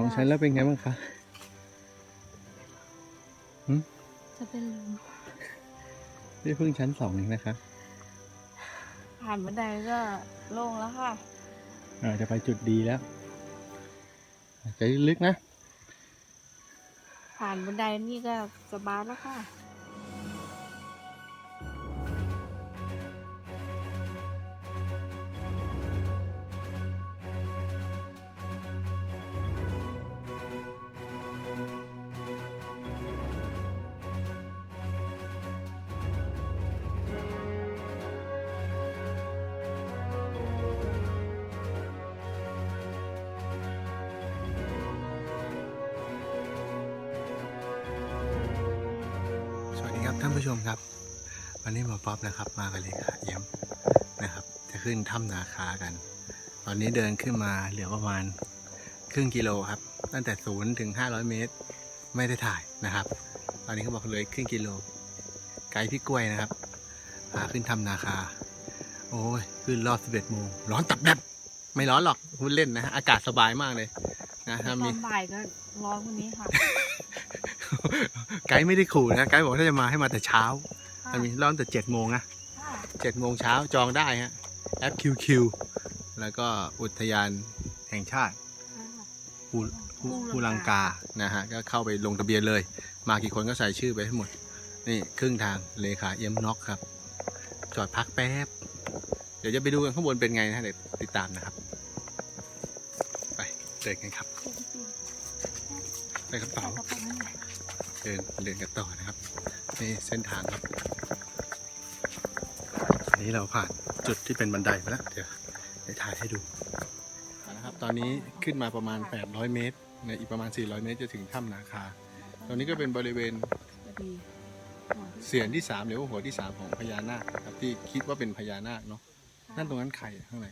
องชั้นแล้วเป็นไงบ้างคะจะเป็นลมนี่เพิ่งชั้นสองเองนะคะ ผ่านบันไดก็โล่งแล้วค่ะเราจะไปจุดดีแล้วใจลึกๆนะ ผ่านบันไดนี่ก็สบายแล้วค่ะ ท่านผู้ชมครับ วันนี้หมอป๊อปนะครับ มากับเลขาเอี่ยมนะครับ จะขึ้นถ้ำนาคากัน ตอนนี้เดินขึ้นมาเหลือประมาณครึ่งกิโลครับ ตั้งแต่ศูนย์ถึง500เมตร ไม่ได้ถ่ายนะครับ ตอนนี้เขาบอกเลยครึ่งกิโล ไกด์พี่กล้วยนะครับพาขึ้นถ้ำนาคา โอ้ยขึ้นรอบ11โมงร้อนตับแบบไม่ร้อนหรอกพูดเล่นนะฮะอากาศสบายมากเลยนะถ้าอมีนบ่ายก็ร้อนกว่านี้ค่ะ ไกด์ไม่ได้ขู่นะไกด์บอกถ้าจะมาให้มาแต่เช้าค่ะมันมีเริ่มแต่เจ็ดโมงนะค่ะเจ็ดโมงเช้าจองได้ฮะแอป QQ แล้วก็อุทยานแห่งชาติค่ะภูภูภูภูลัลังงกากานะฮะก็เข้าไปลงทะเบียนเลย มากี่คนก็ใส่ชื่อไปให้หมด นี่ครึ่งทางเลขาเอ็มน็อกครับ จอดพักแป๊บ เดี๋ยวจะไปดูกันข้างบนเป็นไงนะฮะเดี๋ยวติดตามนะครับ ไปเดินกันครับใส่กระเป๋าใส่กระ เดินเดินกันต่อนะครับนี่เส้นทางครับอันนี้เราผ่านจุดที่เป็นบันไดมาแล้วเดี๋ยวเดี๋ยวถ่ายให้ดูนะครับตอนนี้ขึ้นมาประมาณ 800 เมตรในอีกประมาณ 400 เมตรจะถึงถ้ำนาคา ตรงนี้ก็เป็นบริเวณเสียนที่ 3 หรือว่าหัวที่ 3 ของพญานาคครับที่คิดว่าเป็นพญานาคเนาะนั่นตรงนั้นไข่ข้างใน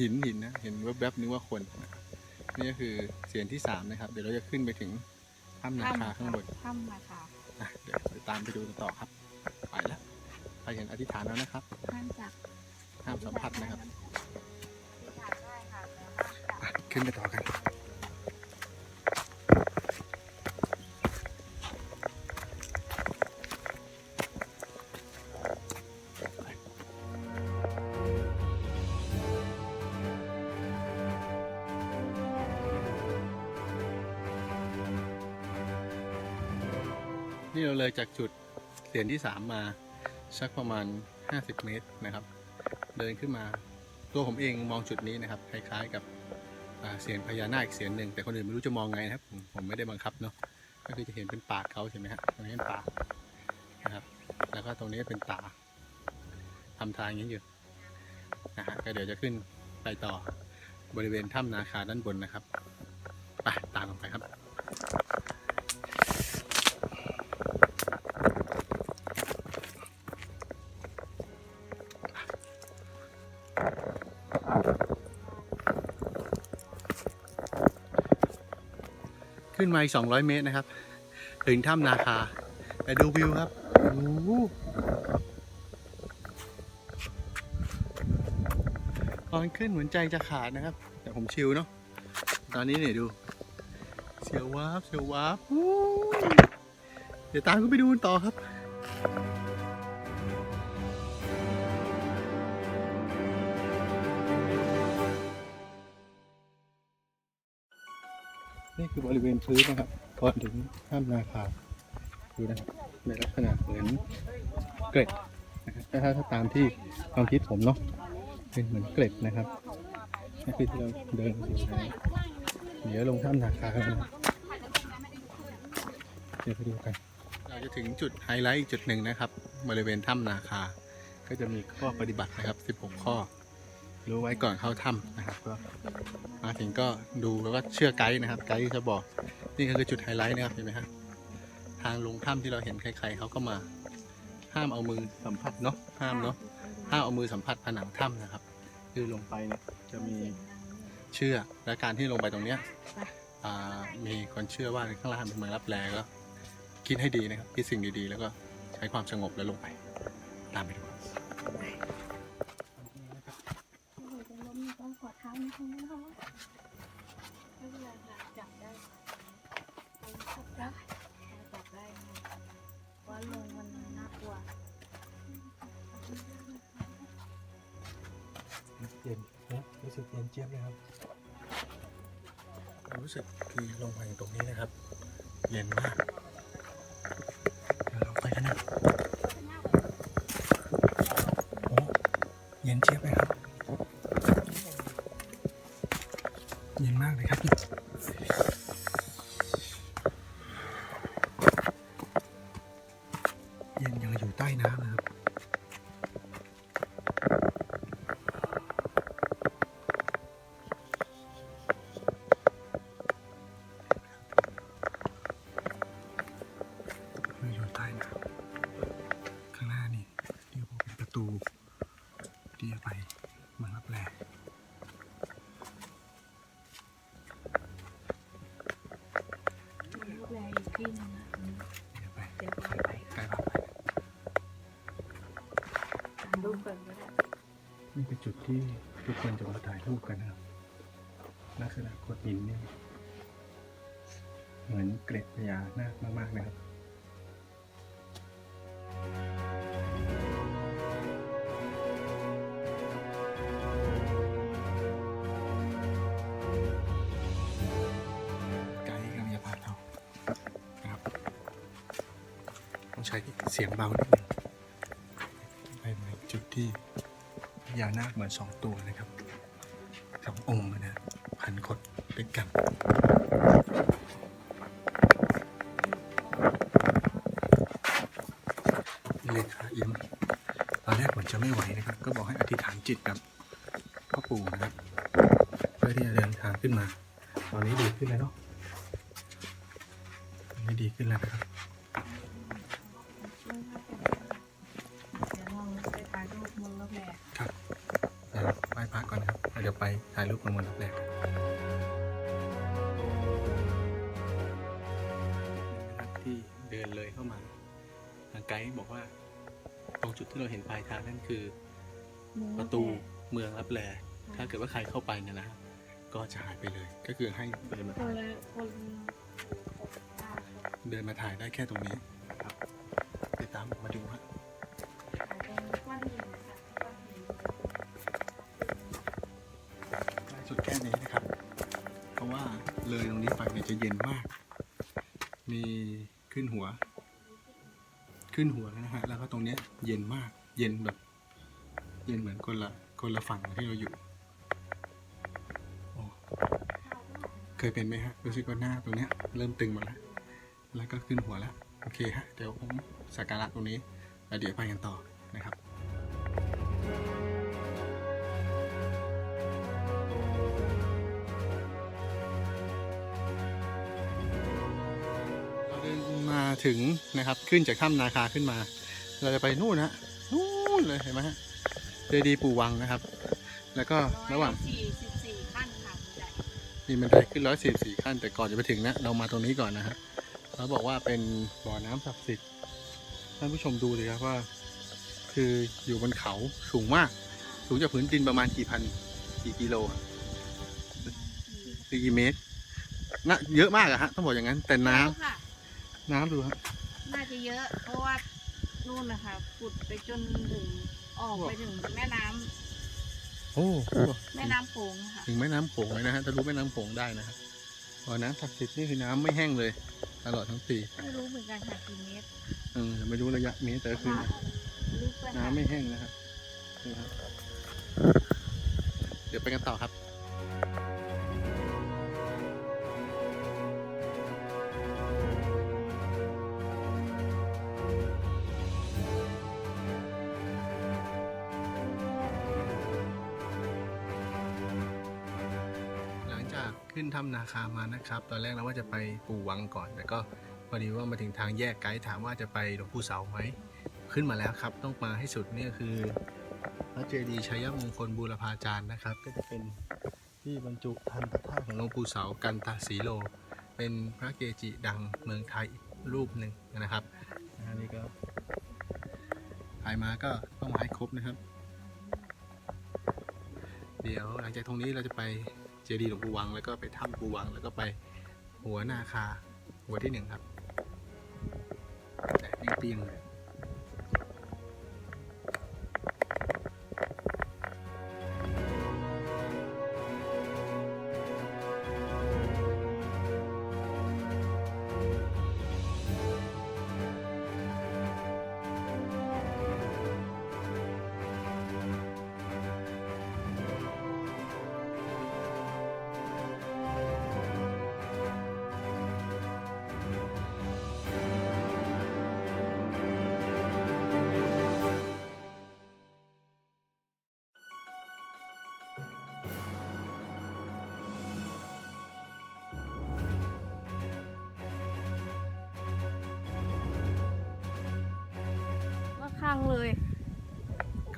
หินหินนะเห็นแวบๆนึกว่าคนนะครับนี่ก็คือเสียนที่สามนะครับ เดี๋ยวเราจะขึ้นไปถึงถ้ำนาคาข้างบนถ้ำนาคาอะเดี๋ยวไปตามไปดูกันต่อครับ ไปแล้วไปเห็นอธิษฐานแล้วนะครับห้ามจับห้ามสัมผัสนะครับถ่ายได้ค่ะแต่ห้ามจับอะขึ้นไปต่อกัน เลยจากจุดเสียนที่สามมาสักประมาณ 50 เมตรนะครับ เดินขึ้นมาตัวผมเองมองจุดนี้นะครับคล้ายๆกับเสียงพญานาคอีกเสียงหนึ่งแต่คนอื่นไม่รู้จะมองไงนะครับ ผมไม่ได้บังคับเนาะก็คือจะเห็นเป็นปากเขาใช่ไหมฮะตรงนี้เป็นปากนะครับ แล้วก็ตรงนี้เป็นตาทำทางอย่างนี้อยู่นะฮะก็เดี๋ยวจะขึ้นไปต่อบริเวณถ้ำนาคาด้านบนนะครับไปตามลงไปครับ ขึ้นมาอีก 200 เมตรนะครับ ถึงถ้ำนาคา ไปดูวิวครับโอ้โหตอนขึ้นเหมือนใจจะขาดนะครับ แต่ผมชิลเนาะตอนนี้เนี่ยดู เสียววาบเสียววาบเดี๋ยวตามก็ไปดูกันต่อครับ นี่คือบริเวณพื้นนะครับก่อนถึงถ้ำนาคาดูนะครับในลักษณะเหมือนเกล็ดนะครับถ้าถ้าตามที่ความคิดผมเนาะเป็นเหมือนเกล็ดนะครับนี่คือที่เราเดินอยู่นะเดี๋ยวลงถ้ำนาคากันนะเดี๋ยวไปดูกัน เราจะถึงจุดไฮไลท์อีกจุดหนึ่งนะครับ บริเวณถ้ำนาคา ก็จะมีข้อปฏิบัตินะครับ 16 ข้อ รู้ไว้ก่อนเข้าถ้ำนะครับก็มาถึงก็ดูแล้วก็เชื่อไกด์นะครับไกด์จะบอกนี่ก็คือจุดไฮไลท์นะครับเห็นไหมฮะทางลงถ้ำที่เราเห็นใครๆเขาก็มาห้ามเอามือสัมผัสเนาะห้ามเนาะห้ามเอามือสัมผัสผนังถ้ำนะครับ คือลงไปเนี่ยจะมีเชื่อและการที่ลงไปตรงเนี้ยมีคนเชื่อว่าข้างล่างเป็นเมืองรับแลก็คิดให้ดีนะครับคิดสิ่งดีๆ แล้วก็ใช้ความสงบแล้วลงไป ตามไปดู สึกเย็นเจี๊ยบเลยครับ รู้สึกคือลงมาอยู่ตรงนี้นะครับ เย็นมากเดี๋ยวเราไปกันนะโอ้เย็นเจี๊ยบเลยครับ เย็นมากเลยครับเย็นยังอยู่ใต้น้ำนะครับ บิ่งก็ได้นี่เป็นจุดที่ทุกคนจะมาถ่ายรูปกันนะครับ ลักษณะโขดหินเนี่ยเหมือนเกล็ดพญานาคมาก ๆ นะครับไกด์กำลังจะพาเราครับต้องใช้เสียงเบานิดนึงไปใน จุดที่พญานาคเหมือนสองตัวนะครับสององค์นะพันคดด้วยกันนี่เลยค่ะอิมตอนแรกเหมือนจะไม่ไหวนะครับ ก็บอกให้อธิษฐานจิตกับพ่อปู่นะครับเพื่อที่จะเดินทางขึ้นมา ตอนนี้ดีขึ้นแล้วเนาะตอนนี้ดีขึ้นแล้วนะครับ ถ่ายรูปกับมนต์แรกกันนะครับที่เดินเลยเข้ามาทางไกด์บอกว่า ตรงจุดที่เราเห็นปลายทางนั่นคือ ประตูเมืองรับแลถ้าเกิดว่าใครเข้าไปเนี่ยนะฮะก็จะหายไปเลย ก็คือให้เดินมาคนละคนเดินมาถ่ายได้แค่ตรงนี้ เลยตรงนี้ไปเนี่ยจะเย็นมาก มีขึ้นหัว ขึ้นหัวแล้วนะฮะ แล้วก็ตรงเนี้ยเย็นมาก เย็นแบบ เย็นเหมือนคนละคนละฝั่งที่เราอยู่เคยเป็นไหมฮะ รู้สึกว่าหน้าตรงเนี้ยเริ่มตึงหมาแล้ว แล้วก็ขึ้นหัวแล้ว โอเคฮะ เดี๋ยวผมสักการะตรงนี้แล้วเดี๋ยวไปกันต่อ ถึงนะครับ ขึ้นจากถ้ำนาคาขึ้นมา เราจะไปนู่นนะนู่นเลยเห็นไหมฮะเจดีย์ปู่วังนะครับ แล้วก็ระหว่างสี่สิบสี่ขั้นค่ะคุณยายมีบันไดขึ้นร้อยสี่สี่ขั้น แต่ก่อนจะไปถึงนะเรามาตรงนี้ก่อนนะฮะเขาบอกว่าเป็นบ่อน้ำศักดิ์สิทธิ์ท่านผู้ชมดูเลยครับว่า คืออยู่บนเขาสูงมาก สูงจากพื้นดินประมาณกี่พันกี่กิโลอะกี่เมตรน่ะเยอะมากอะฮะต้องบอกอย่างนั้นแต่น้ำค่ะ น้ำดูฮะน่าจะเยอะ เพราะว่านู่นนะคะขุดไปจนถึงออกไปถึงแม่น้ำโอ้โหแม่น้ำโขงค่ะถึงแม่น้ำโขงเลยนะฮะถ้ารู้แม่น้ำโขงได้นะฮะบ่อน้ำศักดิ์สิทธิ์นี่คือน้ำไม่แห้งเลย ตลอดทั้งปีไม่รู้เหมือนกันค่ะกี่เมตรเออไม่รู้ระยะเมตรแต่ก็คือลึกไปค่ะ น้ำไม่แห้งนะครับนี่ครับ เดี๋ยวไปกันต่อครับ ขึ้นถ้ำนาคามานะครับ ตอนแรกเราว่าจะไปปู่วังก่อน แต่ก็พอดีว่ามาถึงทางแยกไกด์ถามว่าจะไปหลวงปู่เสาไหม ขึ้นมาแล้วครับ ต้องมาให้สุดนี่คือพระเจดีย์ชัยมงคลบูรพาจารย์นะครับ ก็จะเป็นที่บรรจุทันพระธาตุของหลวงปู่เสากันตาสีโล เป็นพระเกจิดังเมืองไทยอีกรูปหนึ่งนะครับอันนี้ก็ใครมาก็ต้องมาให้ครบนะครับ เดี๋ยวหลังจากตรงนี้เราจะไป จดีย์หลวงปู่วังแล้วก็ไปถ้ำปู่วัง แล้วก็ไปหัวนาคา หัวที่หนึ่งครับแต่ยังเตียงเลย งเลย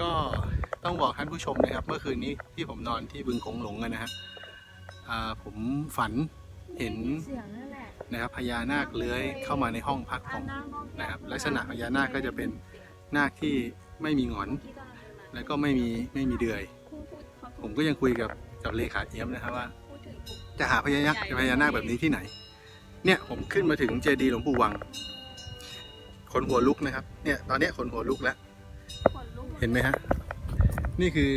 ก็ต้องบอกท่านผู้ชมนะครับ เมื่อคืนนี้ที่ผมนอนที่บึงกงหลงนะฮะอ่าผมฝันเห็นเสียงนั่นแหละนะครับพญานาคเลื้อยเข้ามาในห้องพักของนะครับลักษณะพญานาคก็จะเป็นนาคที่ไม่มีหงอน แล้วก็ไม่มีไม่มีเดือย ผมก็ยังคุยกับกับเลขาเอี้ยมนะครับว่า จะหาพญานาคพญานาคแบบนี้ที่ไหน เนี่ยผมขึ้นมาถึงเจดีย์หลวงปู่วัง ขนหัวลุกนะครับ เนี่ยตอนเนี้ยขนหัวลุกแล้วเห็นไหมฮะ นี่คือ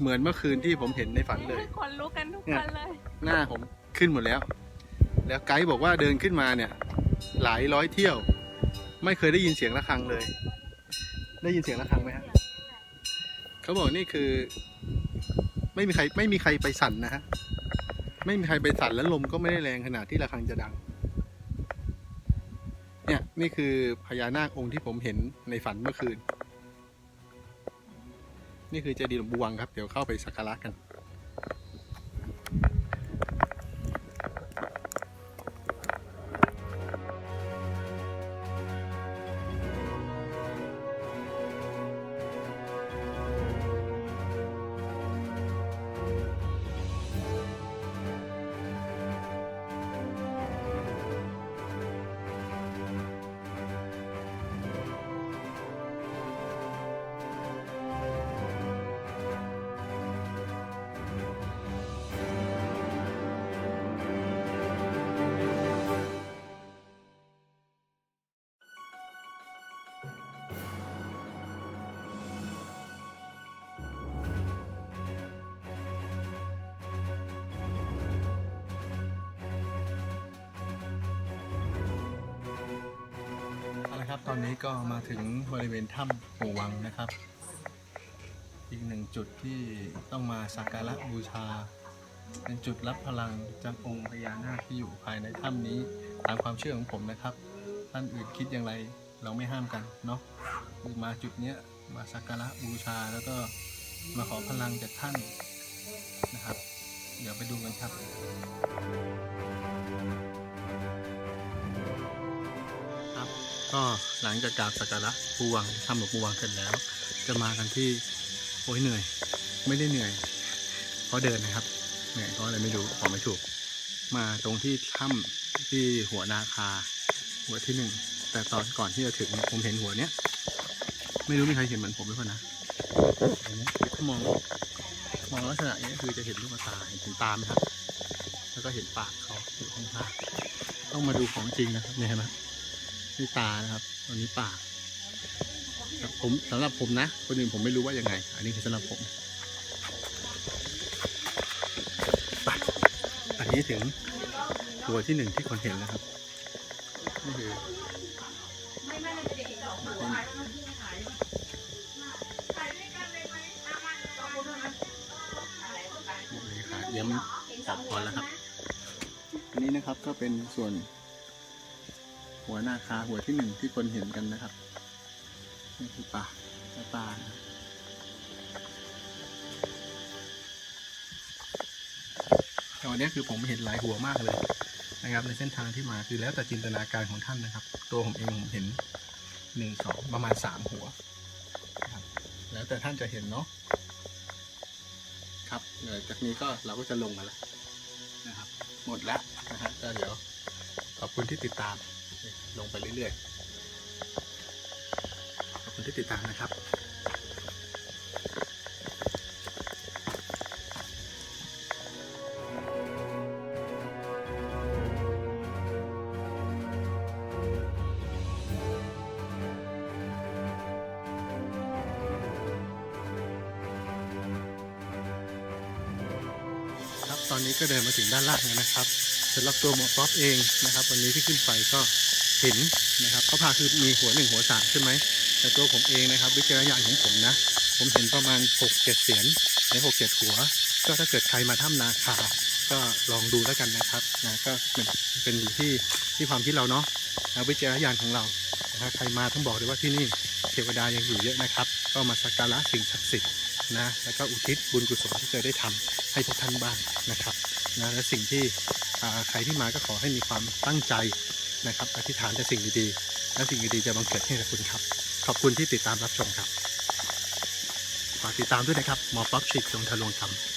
เหมือนเมื่อคืนที่ผมเห็นในฝันเลยคนลุกกันทุกคนเลย หน้าผมขึ้นหมดแล้ว แล้วไกด์บอกว่าเดินขึ้นมาเนี่ย หลายร้อยเที่ยว ไม่เคยได้ยินเสียงะระฆังเลย ได้ยินเสียงะระฆังไหมฮะเขาบอกนี่คือ ไม่มีใครไม่มีใครไปสั่นนะฮะไม่มีใครไปสั่นแล้วลมก็ไม่ได้แรงขนาดที่ระฆังจะดัง เนี่ยนี่คือพญานาคองค์ที่ผมเห็นในฝันเมื่อคืน นี่คือเจดีย์หลวงบวงครับ เดี๋ยวเข้าไปสักการะกัน นี้ก็มาถึงบริเวณถ้ำปู่วังนะครับ อีกหนึ่งจุดที่ต้องมาสักการะบูชา เป็นจุดรับพลังจากองค์พญานาคที่อยู่ภายในถ้ำนี้ตามความเชื่อของผมนะครับ ท่านอื่นคิดอย่างไรเราไม่ห้ามกันเนาะมาจุดเนี้ยมาสักการะบูชาแล้วก็มาขอพลังจากท่านนะครับ เดี๋ยวไปดูกันครับครับก็ หลังจากกราบสักการะปูวังทำหลวงปูวังเสร็จแล้ว จะมากันที่โอ้ยเหนื่อย ไม่ได้เหนื่อยเพราะเดินนะครับเหนื่อยเพราะอะไรไม่รู้บอไม่ถูก มาตรงที่ถ้ำที่หัวนาคา หัวที่หนึ่งแต่ตอนก่อนที่จะถึงเนี่ยผมเห็นหัวเนี้ยไม่รู้มีใครเห็นเหมือนผมหรือเปล่านะเนไหมถ้ามองมองลักษณะนี้คือจะเห็นลูกตาเห็นเห็นตามครับ แล้วก็เห็นปากเขาอยู่ข้างล่าต้องมาดูของจริงนะครับเนี่ยเห็นไหม นี่ตานะครับตัวนี้ปากผมสำหรับผมนะ คนอื่นผมไม่รู้ว่ายังไง อันนี้คือสำหรับผมไปอันนี้ถึงตัวที่หนึ่งที่คนเห็นแล้วครับนี่คือเยี่ยมขอบพรแล้วครับ อันนี้นะครับก็เป็นส่วน หัวหน้าคาหัวที่หนึ่งที่คนเห็นกันนะครับนี่คือป่าหน้าตาครับแต่วันนี้คือผมเห็นหลายหัวมากเลยนะครับในเส้นทางที่มาคือแล้วแต่จินตนาการของท่านนะครับ ตัวผมเองผมเห็นหนึ่งสองประมาณสามหัวครับแล้วแต่ท่านจะเห็นเนาะครับเดี๋ยวจากนี้ก็เราก็จะลงมาแล้วนะครับ หมดแล้วนะฮะก็เดี๋ยวขอบคุณที่ติดตาม ลงไปเรื่อยๆ ขอบคุณที่ติดตามนะครับครับตอนนี้ก็เดินมาถึงด้านล่างแล้วนะครับสำหรับตัวหมอป๊อปเองนะครับ วันนี้ที่ขึ้นไปก็ เห็นนะครับเขาพาคือมีหัวหนึ่งหัวสามใช่ไหมแต่ตัวผมเองนะครับ วิจารณญาณของผมนะ ผมเห็นประมาณ6กเจ็ดเสียนใน6กเจ็ดหัว ก็ถ้าเกิดใครมาถ้ำนาคา ก็ลองดูแล้วกันนะครับนะก็เป็นเป็นอยู่ที่ที่ความคิดเราเนาะนะวิจารณญาณของเราแต่ถ้าใครมาต้องบอกเลยว่าที่นี่เทวดายังอยู่เยอะนะครับ ก็มาสักการะสิ่งศักดิ์สิทธิ์นะแล้วก็อุทิศบุญกุศลที่เคยได้ทำให้พวกท่านบ้างนะครับนะและสิ่งที่ใครที่มาก็ขอให้มีความตั้งใจ นะครับ อธิษฐานแต่สิ่งดีๆ และสิ่งดีๆจะบังเกิดให้กับคุณครับ ขอบคุณที่ติดตามรับชมครับ ฝากติดตามด้วยนะครับ หมอป๊อปชิกทรงทะลวงคำ